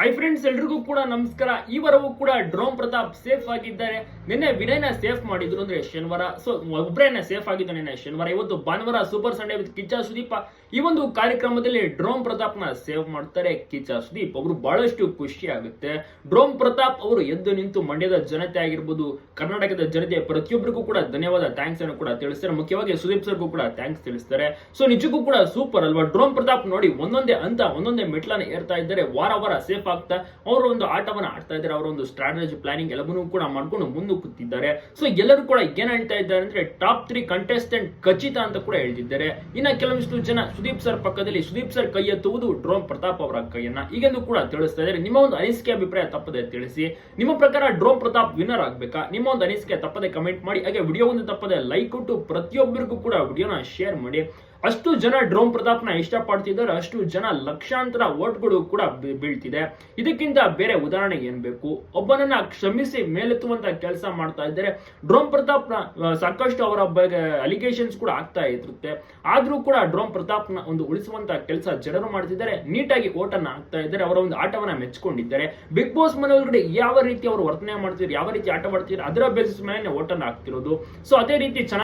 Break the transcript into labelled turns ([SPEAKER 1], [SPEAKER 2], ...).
[SPEAKER 1] Hi friends ಎಲ್ರಿಗೂ ಕೂಡ ನಮಸ್ಕಾರ. ಈ ವಾರವೂ ಕೂಡ ಡ್ರೋನ್ ಪ್ರತಾಪ್ ಸೇಫ್ ಆಗಿದ್ದಾರೆ. ನಿನ್ನೆ ವಿನಯ್ನ ಸೇಫ್ ಮಾಡಿದ್ರು ಅಂದ್ರೆ ಶನಿವಾರ. ಸೊ ಒಬ್ಬರೇನ ಸೇಫ್ ಆಗಿದ್ದು ನಿನ್ನೆ ಶನಿವಾರ. ಇವತ್ತು ಭಾನುವಾರ super Sunday with Kichcha Sudeep. ಈ ಒಂದು ಕಾರ್ಯಕ್ರಮದಲ್ಲಿ ಡ್ರೋನ್ ಪ್ರತಾಪ್ನ ಸೇವ್ ಮಾಡ್ತಾರೆ ಕಿಚ್ಚ ಸುದೀಪ್. ಅವರು ಬಹಳಷ್ಟು ಖುಷಿ ಆಗುತ್ತೆ. ಡ್ರೋನ್ ಪ್ರತಾಪ್ ಅವರು ಎದ್ದು ನಿಂತು ಮಂಡ್ಯದ ಜನತೆ ಆಗಿರ್ಬೋದು, ಕರ್ನಾಟಕದ ಜನತೆ ಪ್ರತಿಯೊಬ್ಬರಿಗೂ ಕೂಡ ಧನ್ಯವಾದ ಥ್ಯಾಂಕ್ಸ್ ಅನ್ನು ಕೂಡ ತಿಳಿಸ್ತಾರೆ. ಮುಖ್ಯವಾಗಿ ಸುದೀಪ್ ಸರ್ಗೂ ಕೂಡ ಥ್ಯಾಂಕ್ಸ್ ತಿಳಿಸ್ತಾರೆ. ಸೊ ನಿಜಕ್ಕೂ ಕೂಡ ಸೂಪರ್ ಅಲ್ವಾ? ಡ್ರೋನ್ ಪ್ರತಾಪ್ ನೋಡಿ ಒಂದೊಂದೇ ಅಂತ ಒಂದೊಂದೇ ಮೆಟ್ಲನ್ನ ಏರ್ತಾ ಇದ್ದಾರೆ. ವಾರ ವಾರ ಸೇಫ್ ಆಗ್ತಾ ಅವರ ಒಂದು ಆಟವನ್ನ ಆಡ್ತಾ ಇದ್ದಾರೆ, ಅವರ ಒಂದು ಸ್ಟ್ರಾಟಜಿ ಪ್ಲಾನಿಂಗ್ ಎಲ್ಲವನ್ನೂ ಕೂಡ ಮಾಡ್ಕೊಂಡು ಕೂತಿದ್ದಾರೆ. ಸೊ ಎಲ್ಲರೂ ಕೂಡ ಏನ್ ಹೇಳ್ತಾ ಇದ್ದಾರೆ ಅಂದ್ರೆ ಟಾಪ್ ತ್ರೀ ಕಂಟೆಸ್ಟೆಂಟ್ ಖಚಿತ ಅಂತ ಕೂಡ ಹೇಳ್ತಿದ್ದಾರೆ. ಇನ್ನ ಕೆಲವೊಂದಿಷ್ಟು ಜನ ಸುದೀಪ್ ಸರ್ ಪಕ್ಕದಲ್ಲಿ, ಸುದೀಪ್ ಸರ್ ಕೈ ಎತ್ತುವುದು ಡ್ರೋನ್ ಪ್ರತಾಪ್ ಅವರ ಕೈಯನ್ನ. ಈಗೆಂದು ಕೂಡ ತಿಳಿಸ್ತಾ ಇದ್ದಾರೆ. ನಿಮ್ಮ ಒಂದು ಅನಿಸಿಕೆ ಅಭಿಪ್ರಾಯ ತಪ್ಪದೆ ತಿಳಿಸಿ. ನಿಮ್ಮ ಪ್ರಕಾರ ಡ್ರೋನ್ ಪ್ರತಾಪ್ ವಿನ್ನರ್ ಆಗ್ಬೇಕಾ? ನಿಮ್ಮ ಒಂದು ಅನಿಸಿಕೆ ತಪ್ಪದೆ ಕಮೆಂಟ್ ಮಾಡಿ. ಹಾಗೆ ವಿಡಿಯೋ ಒಂದು ತಪ್ಪದೆ ಲೈಕ್ ಕೊಟ್ಟು ಪ್ರತಿಯೊಬ್ಬರಿಗೂ ಕೂಡ ವಿಡಿಯೋನ ಶೇರ್ ಮಾಡಿ. ಅಷ್ಟು ಜನ ಡ್ರೋನ್ ಪ್ರತಾಪ್ನ ಇಷ್ಟಪಡ್ತಿದ್ದಾರೆ, ಅಷ್ಟು ಜನ ಲಕ್ಷಾಂತರ ಓಟ್ಗಳು ಕೂಡ ಬೀಳ್ತಿದೆ. ಇದಕ್ಕಿಂತ ಬೇರೆ ಉದಾಹರಣೆ ಏನ್ ಬೇಕು? ಒಬ್ಬನನ್ನ ಕ್ಷಮಿಸಿ ಮೇಲೆತ್ತುವಂತ ಕೆಲಸ ಮಾಡ್ತಾ ಇದ್ದಾರೆ, ಡ್ರೋನ್ ಪ್ರತಾಪ್ನ ಸಾಕಷ್ಟು ಅವರ ಬಗ್ಗೆ ಅಲಿಗೇಷನ್ಸ್ ಕೂಡ ಆಗ್ತಾ ಇರುತ್ತೆ. ಆದ್ರೂ ಕೂಡ ಡ್ರೋನ್ ಪ್ರತಾಪ್ನ ಒಂದು ಉಳಿಸುವಂತ ಕೆಲಸ ಜನರು ಮಾಡ್ತಿದ್ದಾರೆ. ನೀಟಾಗಿ ಓಟನ್ನ ಹಾಕ್ತಾ ಇದ್ದಾರೆ. ಅವರ ಒಂದು ಆಟವನ್ನ ಮೆಚ್ಕೊಂಡಿದ್ದಾರೆ. ಬಿಗ್ ಬಾಸ್ ಮನೆ ಒಳಗಡೆ ಯಾವ ರೀತಿ ಅವರು ವರ್ತನೆ ಮಾಡ್ತಿದ್ರು ಯಾವ ರೀತಿ ಆಟವಾಡ್ತಿದ್ರು ಅದರ ಬೇಸಿಸ್ ಮೇಲೆ ಓಟನ್ನ ಹಾಕ್ತಿರೋದು. ಸೊ ಅದೇ ರೀತಿ ಚೆನ್ನಾಗಿ